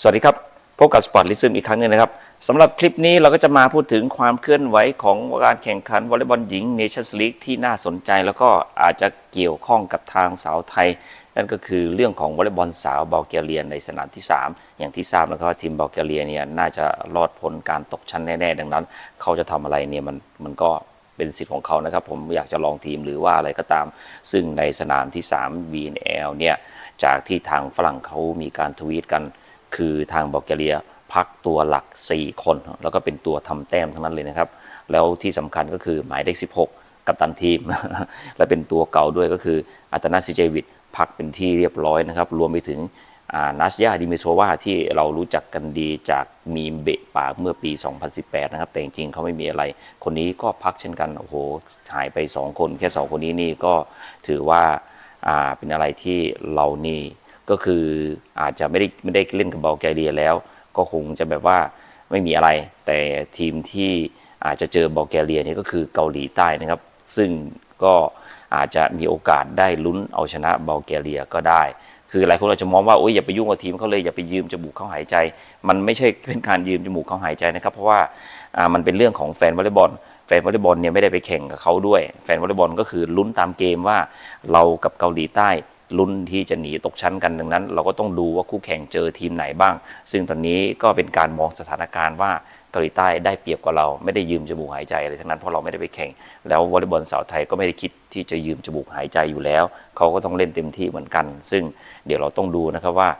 สวัสดีครับ พบกับสปอร์ตลิซึมอีกครั้งหนึงนะครับสำหรับคลิปนี้เราก็จะมาพูดถึงความเคลื่อนไหวของการแข่งขันวอลเลย์บอลหญิงเนชั่นส์ลีกที่น่าสนใจ แล้วก็อาจจะเกี่ยวข้องกับทางสาวไทย นั่นก็คือเรื่องของวอลเลย์บอลสาวบัลแกเรียในสนามที่ 3 อย่างที่ทราบนะครับว่าทีมบัลแกเรียเนี่ยน่าจะรอดพ้นการตกชั้นแน่ๆดังนั้น เขาจะทำอะไรเนี่ยมันมันก็เป็นสิทธิ์ของเขานะครับ ผมอยากจะลองทีมหรือว่าอะไรก็ตาม ซึ่งในสนามที่ 3 VNL เนี่ยจากที่ทางฝรั่งเขามีการทวีตกัน คือทางบัลแกเรียพักตัวหลัก 4 คน แล้วก็เป็นตัวทำแต้มทั้งนั้นเลยนะครับ แล้วที่สำคัญก็คือหมายเลข 16 กัปตันทีม และเป็นตัวเก่าด้วยก็คืออัตนาซิเจวิตพักเป็นที่เรียบร้อยนะครับ รวมไปถึงนัสยาดิเมโทรวาที่เรารู้จักกันดีจากมีมเบะปากเมื่อปี 2018 นะครับ แต่จริงๆเขาไม่มีอะไร คนนี้ก็พักเช่นกัน โอ้โห หายไป 2 คน แค่ 2 คนนี้นี่ก็ถือว่าอ่าเป็นอะไรที่เรานี่ ก็คืออาจจะไม่ได้ไม่ได้เล่นกับบัลแกเรียแล้ว ก็คงจะแบบว่าไม่มีอะไร แต่ทีมที่อาจจะเจอบัลแกเรียเนี่ยก็คือเกาหลีใต้นะครับ ซึ่งก็อาจจะมีโอกาสได้ลุ้นเอาชนะบัลแกเรียก็ได้ คือหลายคนอาจจะมองว่าโอ้ยอย่าไปยุ่งกับทีมเขาเลยอย่าไปยืมจมูกเขาหายใจ มันไม่ใช่เป็นการยืมจมูกเขาหายใจนะครับ เพราะว่ามันเป็นเรื่องของแฟนวอลเลย์บอลแฟนวอลเลย์บอลเนี่ยไม่ได้ไปแข่งกับเขาด้วย แฟนวอลเลย์บอลก็คือลุ้นตามเกมว่าเรากับเกาหลีใต้ ลุ้นที่จะหนีตกชั้นกันดังนั้น เราก็ต้องดูว่าคู่แข่งเจอทีมไหนบ้าง ซึ่งตอนนี้ก็เป็นการมองสถานการณ์ว่า เกาหลีใต้ได้เปรียบกว่าเรา ไม่ได้ยืมจมูกหายใจอะไรทั้งนั้นเพราะเราไม่ได้ไปแข่ง แล้ววอลเลย์บอลสาวไทยก็ไม่ได้คิดที่จะยืมจมูกหายใจอยู่แล้ว เขาก็ต้องเล่นเต็มที่เหมือนกัน ซึ่งเดี๋ยวเราต้องดูนะครับว่า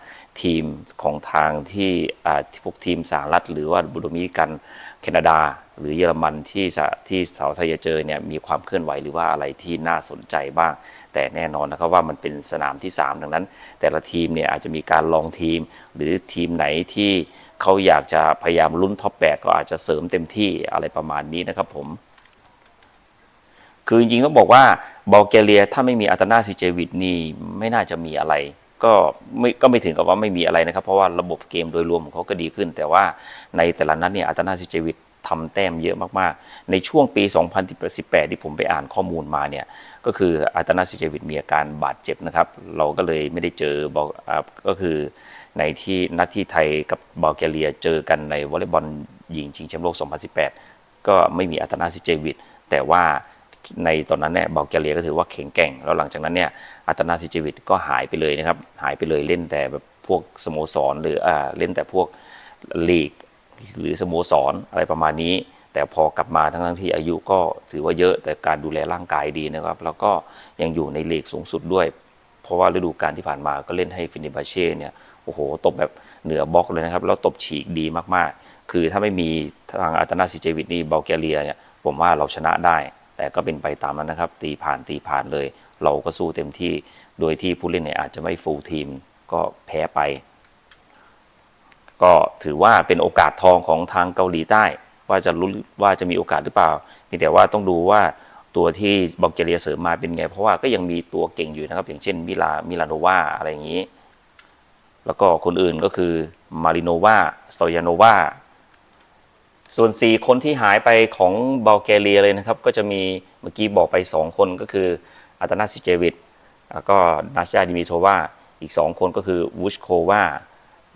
ทีมของทางที่พวกทีมสหรัฐ หรือว่าบุรมีกันแคนาดา หรือเยอรมันที่ที่สาวไทยจะเจอเนี่ยมีความเคลื่อนไหวหรือว่าอะไรที่น่าสนใจบ้าง แต่แน่นอนนะครับว่ามันเป็นสนามที่ 3 ดังนั้น แต่ละทีมเนี่ยอาจจะมีการลองทีม หรือทีมไหนที่ เขาอยากจะพยายามลุ้นท็อปแ8ก็อาจจะเสริมเต็มที่อะไรประมาณนี้นะครับผม คือจริงๆต้องบอกว่าบัลแกเรียถ้าไม่มีอัตนาซิเจวิตนี่ไม่น่าจะมีอะไร ก็ไม่ก็ไม่ถึงกับว่าไม่มีอะไรนะครับ เพราะว่าระบบเกมโดยรวมของเขาก็ดีขึ้น แต่ว่าในแต่ละนัดเนี่ยอัตนาซิเจวิตทำแต้มเยอะมากๆ ในช่วงปี 2018 ที่ผมไปอ่านข้อมูลมาเนี่ย ก็คืออัตนาซิเจวิตมีอาการบาดเจ็บนะครับ เราก็เลยไม่ได้เจอบอลอ่าก็คือ ในที่นัดที่ไทยกับบัลแกเรียเจอกันในวอลเลย์บอลหญิงชิงแชมป์โลก 2018 ก็ไม่มีอัตนาซิเจวิตแต่ว่าในตอนนั้นเนี่ยบัลแกเรียก็ถือว่าแข็งแกร่ง แล้วหลังจากนั้นเนี่ยอัตนาซิเจวิตก็หายไปเลยนะครับ หายไปเลยเล่นแต่แบบพวกสโมสรหรืออ่าเล่นแต่พวกลีก หรือสโมสรอะไรประมาณนี้ แต่พอกลับมาทั้งทั้งที่อายุก็ถือว่าเยอะแต่การดูแลร่างกายดีนะครับ แล้วก็ยังอยู่ในลีกสูงสุดด้วย เพราะว่าฤดูกาลที่ผ่านมาก็เล่นให้ฟินิบาเช่เนี่ย โอ้โห ตบแบบเหนือบล็อกเลยนะครับ แล้วตบฉีกดีมากๆ คือถ้าไม่มีทางอัตนาซิเจวิตนี่บัลแกเรียเนี่ยผมว่าเราชนะได้ แต่ก็เป็นไปตามนั้นนะครับ ตีผ่านตีผ่านเลย เราก็สู้เต็มที่โดยที่ผู้เล่นเนี่ยอาจจะไม่ฟูลทีมก็แพ้ไป ก็ถือว่าเป็นโอกาสทองของทางเกาหลีใต้ ว่าจะรู้ว่าจะมีโอกาสหรือเปล่าเพีแต่ว่าต้องดูว่าตัวที่บัลแกเรียเสริมมาเป็นไง เพราะว่าก็ยังมีตัวเก่งอยู่นะครับ อย่างเช่นมิลามิลานโนวาอะไรอย่างนี้ แล้วก็คนอื่นก็คือมาริโนวาสโตยานโนวาส่วน 4 คนที่หายไปของบัลแกเรียเลยนะครับ ก็จะมีเมื่อกี้บอกไป 2 คนก็คืออัตนาซิเจวิตแล้วก็นาซาดิมิโทวาอีก 2 คนก็คือวูชโควา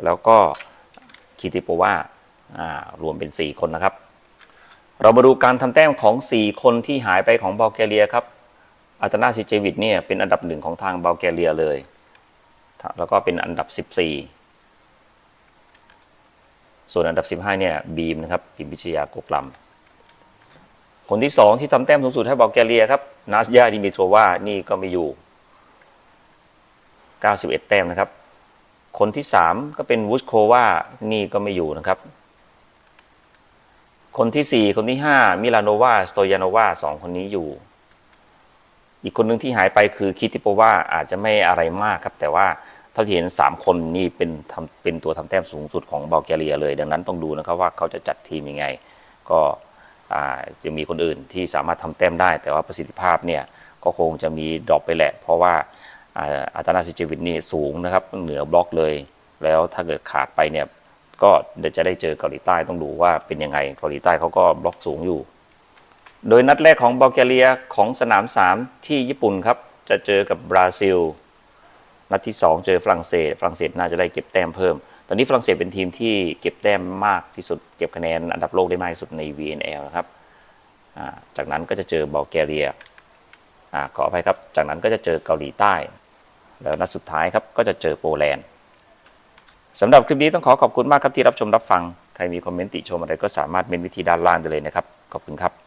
แล้วก็คิติโปวาอ่ารวมเป็น 4 คนนะครับ เรามาดูการทำแต้มของ 4 คนที่หายไปของบัลแกเรียครับอัตนาซิเจวิตเนี่ยเป็นอันดับหนึ่งของทางบัลแกเรียเลย แล้วก็เป็นอันดับ 14 ส่วนอันดับ 15 เนี่ยบีมนะครับพิมพิชยาโกกลัม คนที่ 2 ที่ทำแต้มสูงสุดให้บัลแกเรียครับนาสยาดิมิโทรวานี่ก็ไม่อยู่ 91 แต้มนะครับ คนที่ 3 ก็เป็นวูชโควานี่ก็ไม่อยู่นะครับ คนที่ 4 คนที่ 5 มิลานโนวาสโตยานโนวาสองคนนี้อยู่ อีกคนหนึ่งที่หายไปคือคิติโปว่าอาจจะไม่อะไรมากครับ แต่ว่าเท่าที่เห็น 3 คนนี่เป็นทำเป็นตัวทำแต้มสูงสุดของบัลแกเรียเลย ดังนั้นต้องดูนะครับว่าเขาจะจัดทีมยังไง ก็จะมีคนอื่นที่สามารถทำแต้มได้ แต่ว่าประสิทธิภาพเนี่ยก็คงจะมีดรอปไปแหละ เพราะว่าอัตนาซิเจวิตนี่สูงนะครับเหนือบล็อกเลย แล้วถ้าเกิดขาดไปเนี่ยก็เดี๋ยวจะได้เจอเกาหลีใต้ต้องดูว่าเป็นยังไงเกาหลีใต้เขาก็บล็อกสูงอยู่ โดยนัดแรกของบัลแกเรียของสนาม 3 ที่ญี่ปุ่นครับ จะเจอกับบราซิล นัดที่ 2 เจอฝรั่งเศสฝรั่งเศสน่าจะได้เก็บแต้มเพิ่ม ตอนนี้ฝรั่งเศสเป็นทีมที่เก็บแต้มมากที่สุด เก็บคะแนนอันดับโลกได้มากที่สุดใน VNL นะครับจากนั้นก็จะเจอบัลแกเรียอขออภัยครับ จากนั้นก็จะเจอเกาหลีใต้ แล้วนัดสุดท้ายครับก็จะเจอโปแลนด์สำหรับคลิปนี้ต้องขอขอบคุณมากครับที่รับชมรับฟัง ใครมีคอมเมนต์ติชมอะไรก็สามารถเมนวิธีด้านล่างได้เลยนะครับ ขอบคุณครับ